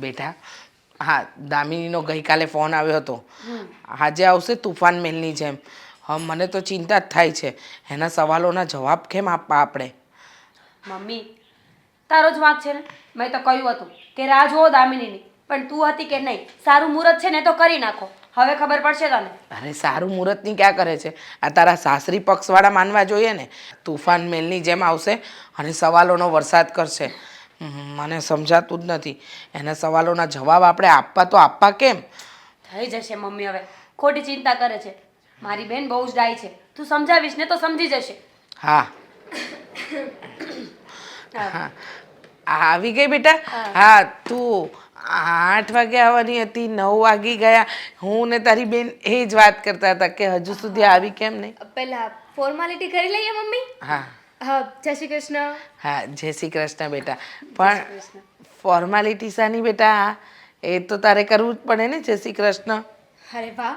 બેટા હા દામિનીનો ગઈકાલે ફોન આવ્યો હતો. આજે આવશે તુફાન મેલની જેમ. હા મને તો ચિંતા જ થાય છે. એના સવાલોના જવાબ કેમ આપવા આપણે? મમ્મી તારો જ વાંક છે ને? મેં તો કહ્યું હતું કે રાહ જુઓ દામિનીની. પણ તું હતી કે નહીં? સારું મુહૂર્ત છે ને તો કરી નાખો. હવે ખબર પડશે તને. અરે સારું મુહૂર્તની ક્યાં કરે છે? આ તારા સાસરી પક્ષવાળા માનવા જોઈએ ને? તુફાન મેલની જેમ આવશે અને સવાલોનો વરસાદ કરશે. મને સમજાતું જ નથી. એના સવાલોના જવાબ આપણે આપવા તો આપવા કેમ? થઈ જશે મમ્મી હવે. ખોટી ચિંતા કરે છે. મારી બેન બહુ જ ડાય છે. તું સમજાવીશ ને તો સમજી જશે. હા. હા. આવી ગઈ બેટા? હા. તું આઠ વાગે આવવાની હતી નવ વાગી ગયા. હું ને તારી બેન એ જ વાત કરતા હતા કે હજુ સુધી આવી કેમ નહીં? પહેલા ફોર્માલિટી કરી લઈએ મમ્મી? હા. હા જય શ્રી કૃષ્ણ. હા જય શ્રી કૃષ્ણ બેટા. પણ ફોર્માલિટી સાની બેટા એ તો તારે કરવું જ પડે ને જય શ્રી કૃષ્ણ. અરે વાહ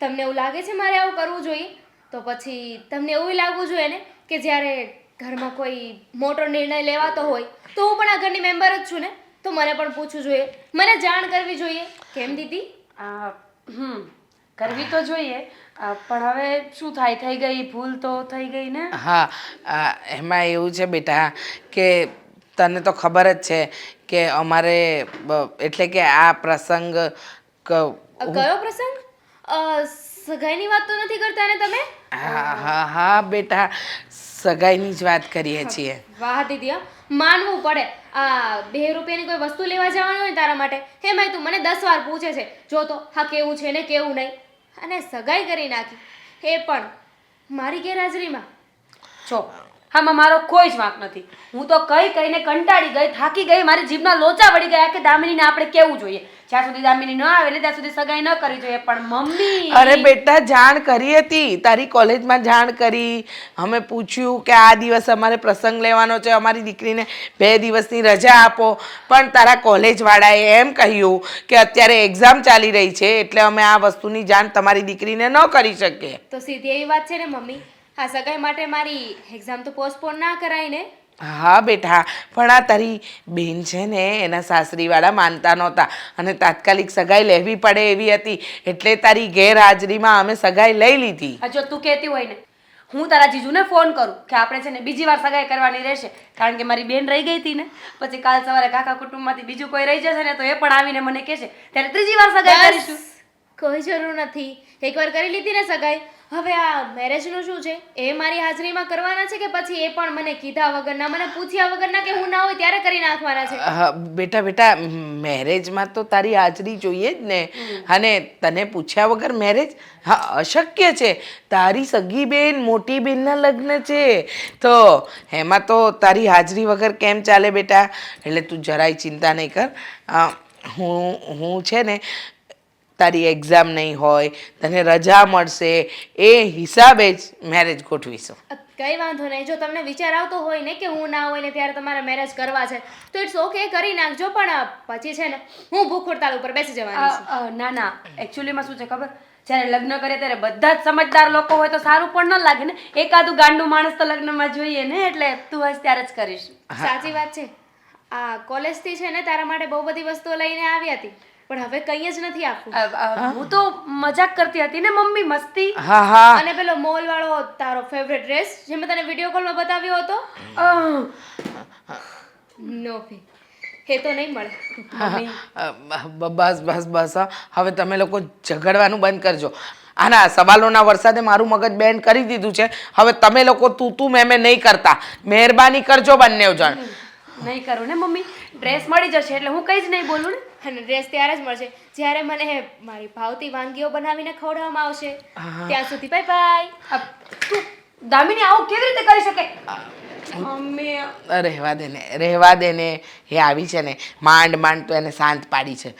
તમને એવું લાગે છે મારે આવું કરવું જોઈએ? તો પછી તમને એવું લાગવું જોઈએ ને કે જ્યારે ઘરમાં કોઈ મોટો નિર્ણય લેવાતો હોય તો હું પણ આ ઘરની મેમ્બર જ છું ને? તો મને પણ પૂછવું જોઈએ. મને જાણ કરવી જોઈએ. કેમ દીદી? હમ કરવી તો જોઈએ પણ હવે શું થાય? થઈ ગઈ ભૂલ તો થઈ ગઈ ને? હા એમાં એવું છે બેટા કે તને તો ખબર જ છે કે અમારે એટલે કે આ પ્રસંગ કયો પ્રસંગ? સગાઈની વાત તો નથી કરતા ને તમે? હા હા હા બેટા સગાઈની જ વાત કરીએ છીએ. વાહ દીદી. માનવું પડે. આ બે રૂપિયાની કોઈ વસ્તુ લેવા જવાની હોય તારા માટે? હે ભાઈ તું મને દસ વાર પૂછે છે. જો તો હા કેવું છે ને કેવું નહીં? અને સગાઈ કરી નાખી. એ પણ, મારી ગેરહાજરીમાં? જો આમાં મારો કોઈ જ વાંક નથી. હું તો કઈ કહીને કંટાળી ગઈ, થાકી ગઈ, મારી જીભના લોચા વળી ગયા કે દામિનીને આપણે કેવું જોઈએ? જ્યાં સુધી દામિની ન આવે એટલે ત્યાં સુધી સગાઈ ન કરવી જોઈએ પણ મમ્મી! અરે બેટા જાણ કરી હતી. તારી કોલેજમાં જાણ કરી. અમે પૂછ્યું કે આ દિવસ અમારે પ્રસંગ લેવાનો છે અમારી દીકરીને બે દિવસની રજા આપો. પણ તારા કોલેજવાળાએ એમ કહ્યું કે અત્યારે એક્ઝામ ચાલી રહી છે એટલે અમે આ વસ્તુની જાણ તમારી દીકરીને ન કરી શકીએ. તો સીધી એવી વાત છે ને મમ્મી. આ સગાઈ માટે મારી એક્ઝામ તો પોસ્ટપોન ના કરાય ને. હા બેટા. પણ આ તારી બેન છે ને એના સાસરીવાળા માનતા નહોતા. અને તાત્કાલિક સગાઈ લેવી પડે એવી હતી. એટલે તારી ગેરહાજરીમાં અમે સગાઈ લઈ લીધી. જો તું કહેતી હોય ને હું તારા જીજુને ફોન કરું કે આપણે છે ને બીજી વાર સગાઈ કરવાની રહેશે. કારણ કે મારી બેન રહી ગઈ હતી ને પછી કાલ સવારે કાકા કુટુંબમાંથી બીજું કોઈ રહી જશે ને તો એ પણ આવીને મને કહેશે. ત્યારે ત્રીજી વાર સગાઈ કરીશું. કોઈ જરૂર નથી. એકવાર કરી લીધી ને સગાઈ. હવે આ મેરેજનું શું છે? એ મારી હાજરીમાં કરવાના છે કે પછી એ પણ મને કીધા વગરના મને પૂછ્યા વગરના કે હું ના હોય ત્યારે કરી નાખવાના છે? હા, બેટા બેટા મેરેજમાં તો તારી હાજરી જોઈએ જ ને. અને તને પૂછ્યા વગર મેરેજ હા અશક્ય છે. તારી સગી બેન મોટી બેનના લગ્ન છે. તો એમાં તો તારી હાજરી વગર કેમ ચાલે બેટા? એટલે તું જરાય ચિંતા નહીં કર. હું હું છે ને તારી એક્ઝામ નહીં હોય તને રજા મળશે એ હિસાબે જ મેરેજ ગોઠવીશું. કઈ વાંધો નહીં. જો તમને વિચાર આવતો હોય ને કે હું ના હોય ને ત્યારે તમારે મેરેજ કરવા છે તો ઇટ્સ ઓકે કરી નાખજો. પણ પછી છે ને હું ભૂખ હડતાલ ઉપર બેસી જવાની ના ના. એકચ્યુઅલીમાં શું છે ખબર? જ્યારે લગ્ન કરે ત્યારે બધા જ સમજદાર લોકો હોય તો સારું પણ ન લાગે ને. એકાદું ગાંડું માણસ તો લગ્નમાં જોઈએ ને એટલે તું હશ ત્યારે જ કરીશ. સાચી વાત છે. આ કોલેજથી છે ને તારા માટે બહુ બધી વસ્તુઓ લઈને આવી હતી. પણ હવે કંઈ જ નથી અ, હું? તો મજાક કરતી હતી ને મમ્મી મસ્તી. હા હા. અને પેલો મોલ વાળો તારો ફેવરેટ ડ્રેસ જે મેં તને વીડિયો કોલમાં બતાવ્યો હતો. નો ફી એ તો નહીં મળે. બસ બસ બસ હા. હવે તમે લોકો ઝઘડવાનું બંધ કરજો. આના સવાલોના વરસાદે મારું મગજ બેન કરી દીધું છે. હવે તમે લોકો તું તું મેં મેં નહીં કરતા. મહેરબાની કરજો બંને જણ. નહીં કરું ને મમ્મી? ડ્રેસ મળી જશે એટલે હું કઈ જ નહીં બોલું ને? અને ડ્રેસ ત્યારે જ મળશે. જ્યારે મને મારી ભાવતી વાનગીઓ બનાવીને ખવડાવવામાં આવશે ત્યાં સુધી બાય બાય તું દામિની આવું કેવી રીતે કરી શકે? મમ્મી રહેવા દે ને રહેવા દે ને. એ આવી છે ને. માંડ માંડ તો એને શાંત પાડી છે.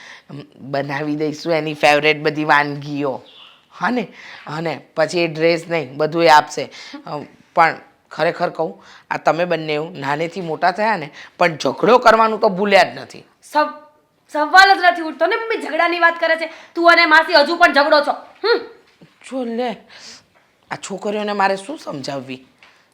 બનાવી દઈશું એની ફેવરેટ બધી વાનગીઓ. હા ને? અને પછી એ ડ્રેસ નહીં બધું એ આપશે. પણ ખરેખર કહું આ તમે બંને નાનેથી મોટા થયા ને પણ ઝઘડો કરવાનું તો ભૂલ્યા જ નથી. સવ સવાલ જ નથી ઉઠતો ને મમ્મી ઝઘડાની વાત કરે છે. તું અને માસી હજુ પણ ઝઘડો છો. હમ. જો લે આ છોકરીઓને મારે શું સમજાવવી?